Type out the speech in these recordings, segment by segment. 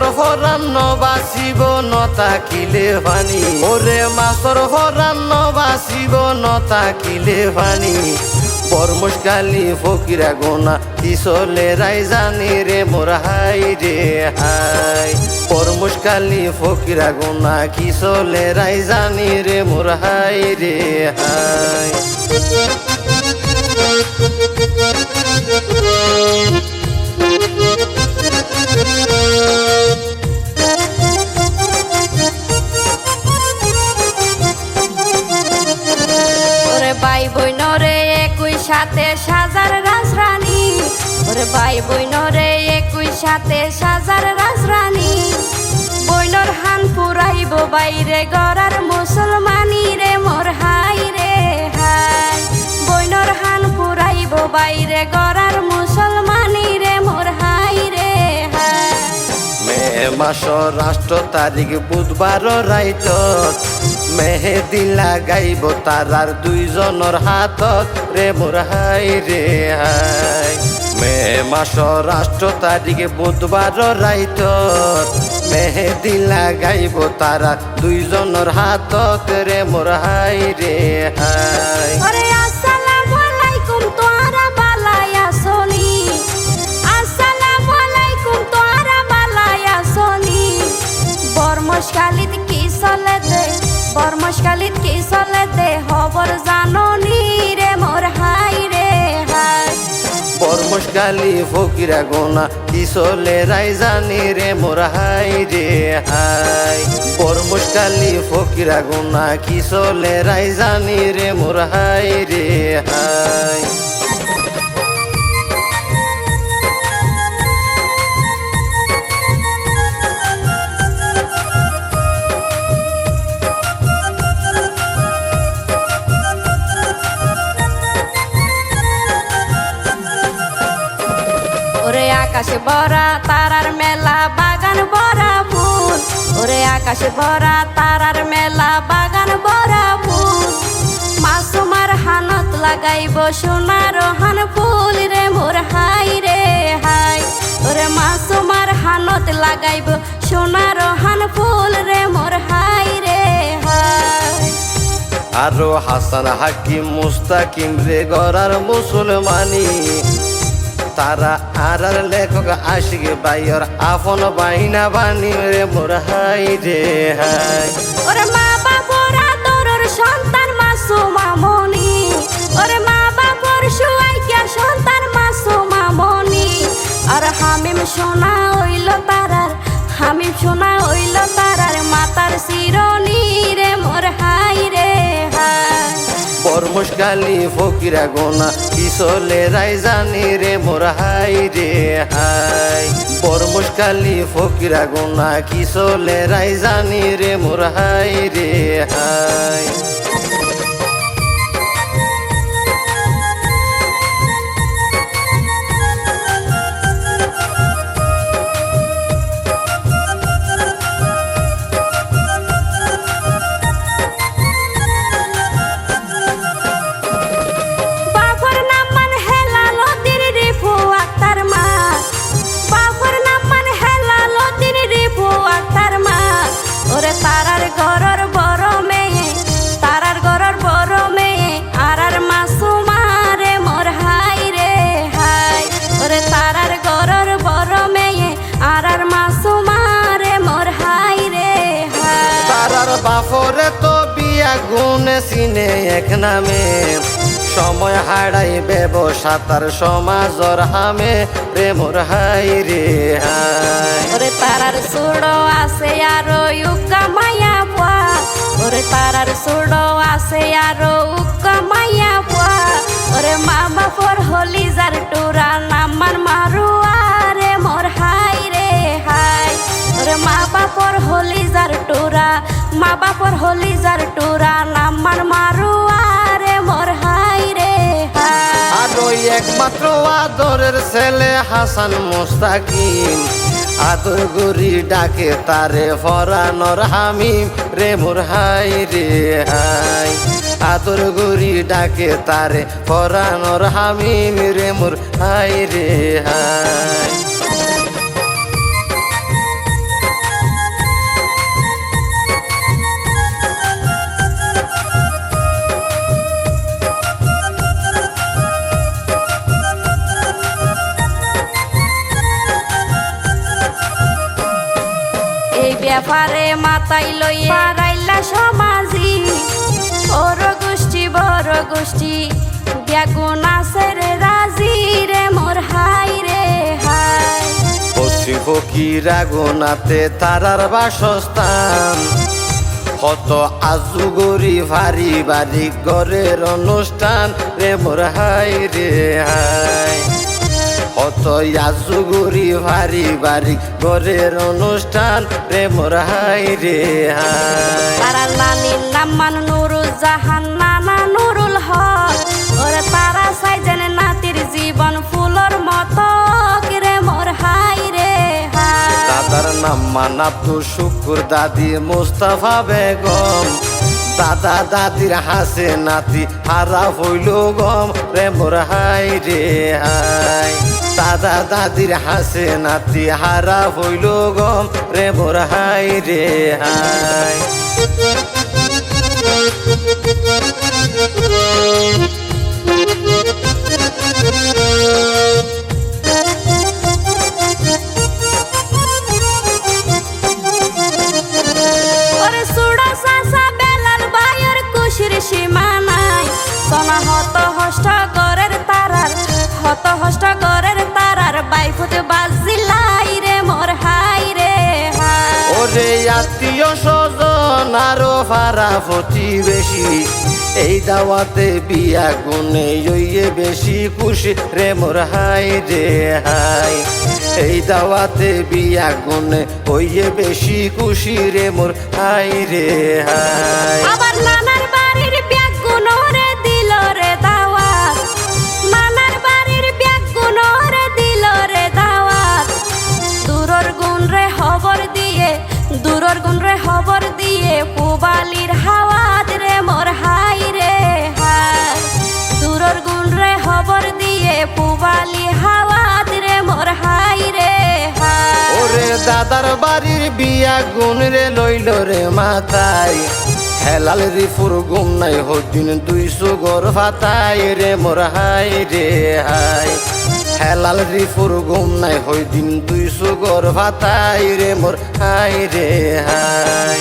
হরান্ন বাসিব নতা কিলে ভানি। ওরে মাছর হরান্ন বাসিব নতা কিলে ভানি পরমশকালি ফকিরা গোনা কিসলে রাই জানি রে, মোর হাই রে হাই। পরমশকালি ফকিরা গোনা কিসলে রাই জানি রে, মোর হাই রে হাই। সাজার রাজরানী। ওর ভাই বইনরে একই সাথে সাজার রাজরানী। বইনর হান পুরাইব বাইরে গড়ার মুসলমানি রে, মোর হাই রে হাই। বইনর হান পুরাইব বাইরে গড়ার মুসলমানি মাস, রাষ্ট্র তারিখ বুধবার রাইত। মেহেদি লাগাইব তারার দুইজনের হাতত। রে মোর হাই রে হাই। মে মাস, রাষ্ট্র তারিখ বুধবার রাইত। মেহেদি লাগাইব তারা দুইজনের হাতত। রে মোর হাই রে হাই। বর্মশকালিত কি চলে দে? বর্মশকালিত কি চলে দে? খবর জাননি রে মোর হাই রে হাই। পরমশকালি ফকিরা গোনা কিসলে রাই জানি রে মোর হাই রে হাই। পরমশকালি ফকিরা গোনা কিসলে রাই জানি রে মোর হাই রে হাই। আকাশে ভরা, তারার মেলা, বাগান ভরা ফুল। ওরে আকাশে ভরা, তারার মেলা, বাগান ভরা ফুল। মাসুমার হানত লাগাইব সোনার হান ফুল রে, মোর হাই রে, হাই। ওরে মাসুমার হানত লাগাইব সোনার হান ফুল রে, মোর হাই রে, হাই। আরও হাসান হাকিম, মুস্তাকিম রে, গড়ার মুসলমানি। তারা আর লেখক আশিক বাইর আফন বাইনা বানি রে মোর হাই রে হাই। ওরে মা আদরের সন্তান মাসুমা মনি ওরে মা সন্তান মাসুমা মনি আর হামিম সোনা হইল তারার, হামিম সোনা হইল তারার মাতার শিরনি রে মোর হাই পরমশকালি ফকিরা গোনা পিছলে রাই জানি রে মোর হাই রে হাই। বর মুশকালি ফকিরা গোনা কিসলে রাই জানি রে মোর হাই রে হাই। বিয়া গুনে সিনে এক নামে। সময় হারাই ব্যবসা তার সমাজর হামে। রে মোর হাই রে হাই। ওরে তারার সুড়ো আছে আরও উকা মায়া পোয়া। ওরে তারার সুড়ো আছে আরও উকা মায়া পোয়া। ওরে মা বাপর হলি যার টুরা নামান মারুয়া রে। মোর হাই রে হাই। ওরে মা বাপর হলি যার টুরা মা বাপর হলি যার টুরা নামান মারুয়া রে, মোর হাই রে আর একমাত্র আদরের ছেলে হাসান মুস্তাকিম। আদর গরি ডাকে তারে ফরানোর হামিম রে, মোর হাই রে, হাই। আদর গরি ডাকে তারে ফরানোর হামিম রে, মোর হাই রে, হাই। ফারে মাতাই লইয়া রাইলা সমাজি। ওর গোষ্ঠী বড় গোষ্ঠী ব্যাগুন আছে রে রাজি রে মোর হাই রে হাই। পশ্চিম ফকির আগুনাতে তারার বাসস্থান। কত আজুগরি ভারি বাড়ি, ঘরের অনুষ্ঠান রে মোর হাই রে হাই। কত আজুগরি ভারি বাড়ি ঘরের অনুষ্ঠান রে মোর হাই রে তারা নানির নাম মান নুরুল জাহান নানা নুরুল হক। ওরে তারা চাই জানে নাতির জীবন ফুলর মতো রে মোর হাই রে দাদার নাম মানাব্দুল শুকুর দাদি মুস্তাফা বেগম। দাদা দাদির হাসে নাতি হারা হইল গম রে মোর হাই রে হাই দাদা দাদির হাসে নাতি হারা হইল গম। রে মোর হাই রে হাই। আরও ফারা প্রতিবেশী এই দাওয়াতে বিয়া গুনে ইয়ে বেশি খুশি রে মোর হাই রে হাই। এই দাওয়াতে বিয়া গুনে ওইয়ে বেশি খুশি রে মোর হাই রে হাই। আবার নানার দাদার বাড়ির বিয়া গুণ রে লইল রে মাথায় হেলাল রিফুর গুম নাই হদিন দুইশো গর ফাতায় রে মোর হাই রে হাই। হেলাল রিফুর গুম নাই হদিন দুইশো গর ফাতায় রে মোর হাই রে হাই।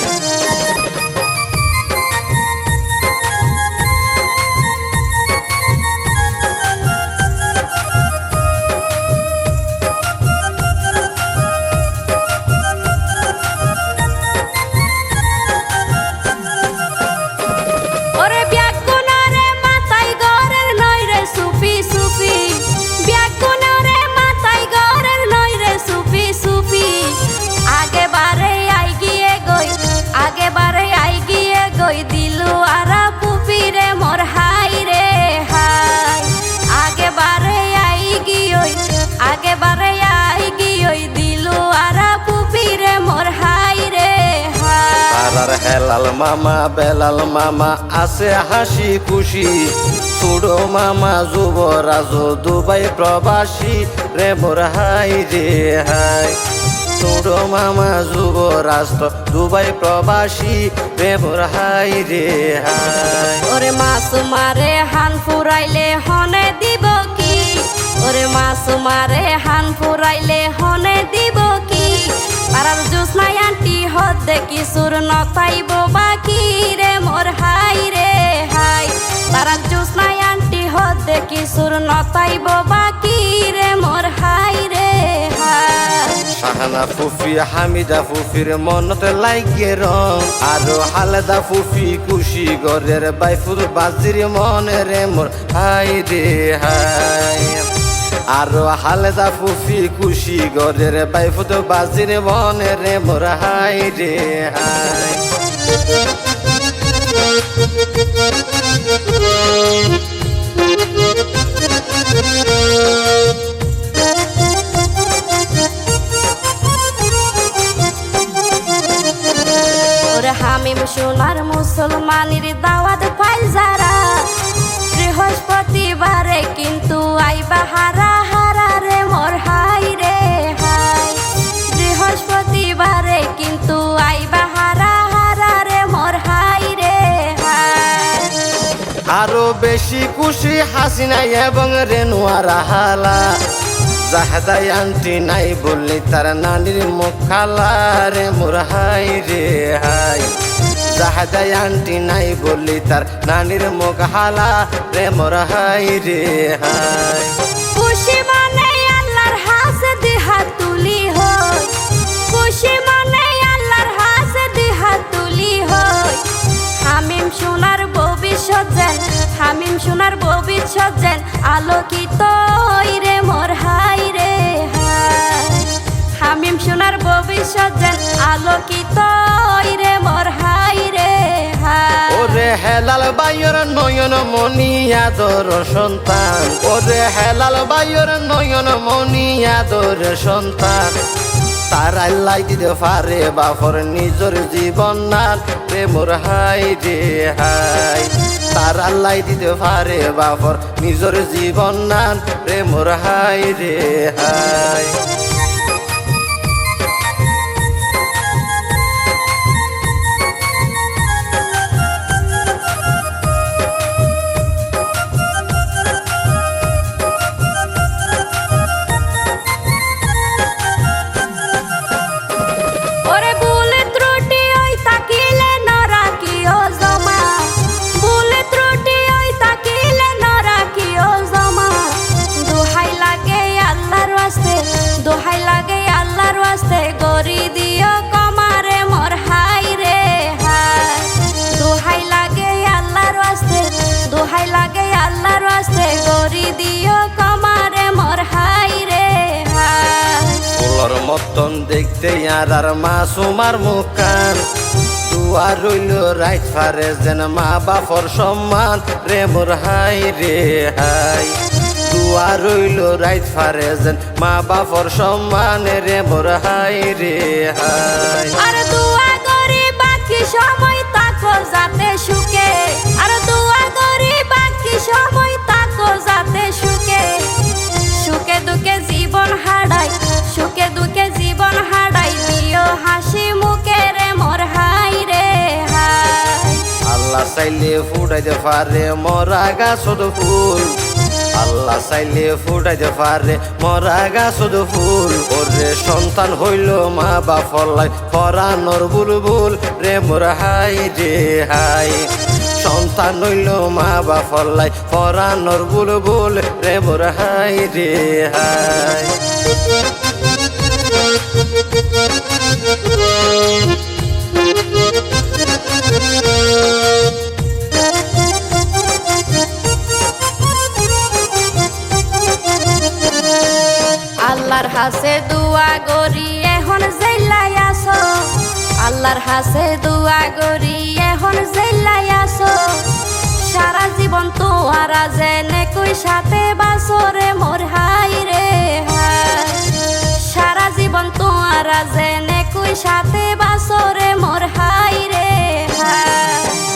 হেলাল মামা, বেলাল মামা, আছে হাসি খুশি। সুড়ো মামা, যুবরাজ, দুবাই প্রবাসী। রে মোর হাই রে হাই। সুড়ো মামা, যুবরাজ তো দুবাই প্রবাসী। রে মোর হাই রে হাই। ওরে মাসুমারে হান ফুরাইলে হনে দিব কি? ওরে মাসুমারে হান ফুরাইলে হনে দিব পারার জুসনাই আন্টি হদ দেখি সুর নতাইব বাকি রে, মোর হাই রে, হাই। পারার জুসনাই আন্টি হদ দেখি সুর নতাইব বাকি রে, মোর হাই রে, হাই। হামিদা ফুফির মনতে লাগে রং। আরও হালেদা ফুফি, খুশি গরের বাইফুর বাজির মনে রে, মোর হাই রে, হাই। আরও হালেদা ফুফি খুশি গরের বাইফুর বাজির মনে রে মোর হাই রে হাই। হাসিনা এবং রেনুয়া রাহালা জাহাদাই আন্টি নাই বললি তার নানির মুখ খালা রে, মোর হাই রে হাই। জাহাদাই আন্টি নাই বললি তার নানির মুখ হালা রে, মোর হাই রে হাই। খুশি হই খুশি হই হামিম সোনার ভবিষ্যৎ যেন হামিম সোনার ভবিষ্যৎ যেন আলোকিত রে মোর হাই রে হামিম সোনার ভবিষ্যৎ যেন আলোকিত রে মোর হাই রে ওরে হেলাল বাইর নয়ন মনি আদর সন্তান। ওরে হেলাল বাইর নয়ন মনি আদর সন্তান। তার আল্লাহ দিতে পারে বাপর নিজের জীবন নাল। প্রেমর হাই রে হাই তার আল্লাহ দিতে পারে বাবর নিজের জীবন নান প্রেমর হাই রে হাই মতন দেখতে আর আর মাসুমার মুখান দুয়ার রইল রাইত ফারে যেন মা বাপর সম্মান। রে মোর হাই রে হাই। দুয়ার রইল রাইত ফারে যেন মা বাপর সম্মান। রে মোর হাই রে হাই। আর দোয়া করি বাকি সময় তাকো যাতে সুখে? আর দোয়া করি বাকি সময় তাকো যাতে সুখে? সুখে দুঃখে হাসি মুখে রে মোর হাই রে হাই। আল্লাহ চাইলে ফুটাইতে পারে মরা গাছদ ফুল। আল্লাহ চাইলে ফুটাইতে পারে মরা গাছদ ফুল। ওরে সন্তান হইল মা বাপলাই পরানোর বুলবুল রে মোর হাই রে হাই। সন্তান হইল মা বাপলাই পরানোর বুলবুল রে মোর হাই রে হাই। আল্লাহর হাসে দুয়া গরি এখন জেলাই আসো। আল্লাহর হাসে দুয়া গরি এখন জেলাই আসো। সারা জীবন তোয়ারা জেনে কই সাথে বাসরে মোর হাই রে হাই জীবন তোয়ারা জেনে কই সাথে বাসরে মোর হাই রে।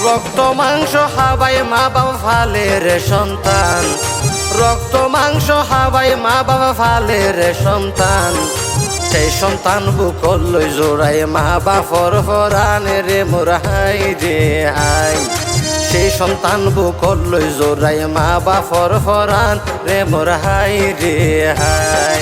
রক্ত মাংস হাবাই মা বাবা ফালে রে সন্তান। রক্ত মাংস হাবাই মা বাবা ফালে রে সন্তান। সেই সন্তান বুকল লই জোড়াই মা বাপর ফরানে রে মোর হাই রে হাই। সেই সন্তান বুকল লই জোড়াই মা বাপর ফরান রে মোর হাই রে হাই।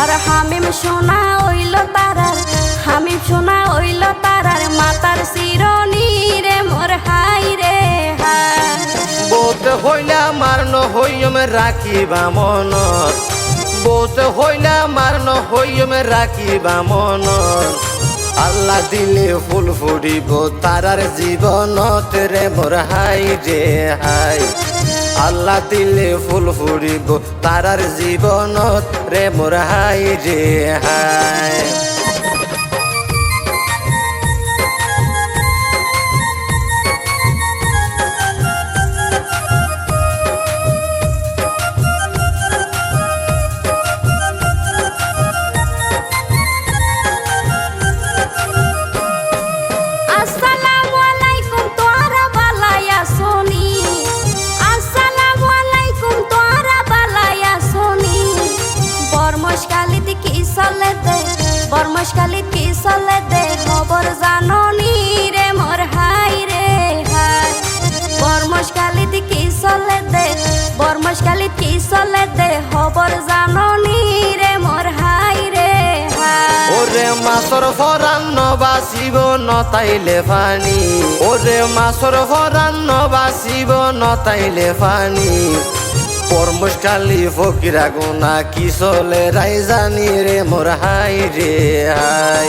আর হামিম সোনা ওইল তারার, হামিম সোনা ওইল তারার, মাতার শিরনি রে মোর হাই রে বোত হইলা মারন হইম রাখিবা মনত। বোত হইলা মারন হইম রাখিবা মনত। আল্লাহ দিলে ফুল ফুরিব তারার জীবনত রে মোর হাই রে হাই। আল্লাহ দিলে ফুল ফুরিব তারার জীবনত রে মোর হাই রে হাই মোর জাননি রে মোর হাই রে ওরে মাছর ফরান বাসিব নতাইলে ফানি। ওরে মাছর ফরান বাসিব নতাইলে ফানি। ফকিরা গুনা কি চলে রাই জানি রে মোর হাই রে হাই।